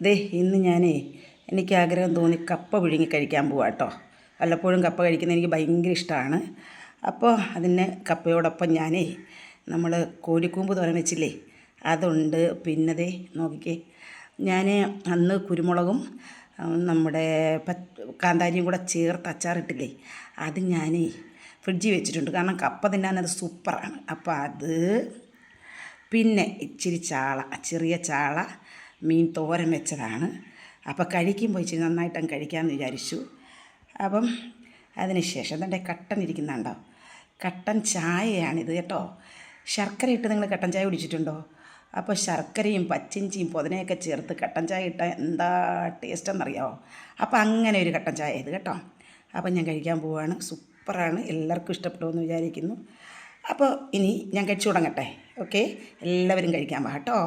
ദേ ഇന്ന് ഞാനേ എനിക്ക് ആഗ്രഹം തോന്നി കപ്പ പുഴുങ്ങി കഴിക്കാൻ പോവാ കേട്ടോ വല്ലപ്പോഴും കപ്പ കഴിക്കുന്നത് എനിക്ക് ഭയങ്കര ഇഷ്ടമാണ് അപ്പോൾ അതിന് കപ്പയോടൊപ്പം ഞാനേ നമ്മൾ കോഴിക്കൂമ്പ് തോരൻ വെച്ചില്ലേ അതുണ്ട്. പിന്നതേ നോക്കിക്കേ ഞാൻ അന്ന് കുരുമുളകും നമ്മുടെ കാന്താരിയും കൂടെ ചേർത്ത് അച്ചാറിട്ടില്ലേ അത് ഞാൻ ഫ്രിഡ്ജിൽ വെച്ചിട്ടുണ്ട്. കാരണം കപ്പ തിന്നാൻ അത് സൂപ്പറാണ്. അപ്പോൾ അത് പിന്നെ ഇച്ചിരി ചാള ചെറിയ ചാള മീൻ തോരൻ വെച്ചതാണ്. അപ്പോൾ കഴിക്കുമ്പോൾ ഇച്ചിരി നന്നായിട്ടങ്ങ് കഴിക്കാമെന്ന് വിചാരിച്ചു. അപ്പം അതിന് ശേഷം തന്റെ കട്ടൻ ഇരിക്കുന്നുണ്ടോ? കട്ടൻ ചായയാണിത് കേട്ടോ. ശർക്കര ഇട്ട് നിങ്ങൾ കട്ടൻ ചായ കുടിച്ചിട്ടുണ്ടോ? അപ്പോൾ ശർക്കരയും പച്ചിഞ്ചിയും പുതിനയൊക്കെ ചേർത്ത് കട്ടൻ ചായ ഇട്ടാൽ എന്താ ടേസ്റ്റ് എന്നറിയാമോ അപ്പോൾ അങ്ങനെ ഒരു കട്ടൻ ചായ ഇത് കേട്ടോ. അപ്പോൾ ഞാൻ കഴിക്കാൻ പോവുകയാണ് സൂപ്പറാണ്. എല്ലാവർക്കും ഇഷ്ടപ്പെടുമെന്ന് വിചാരിക്കുന്നു. അപ്പോൾ ഇനി ഞാൻ കഴിച്ചു തുടങ്ങട്ടെ. ഓക്കെ? എല്ലാവരും കഴിക്കാൻ പാ കേട്ടോ.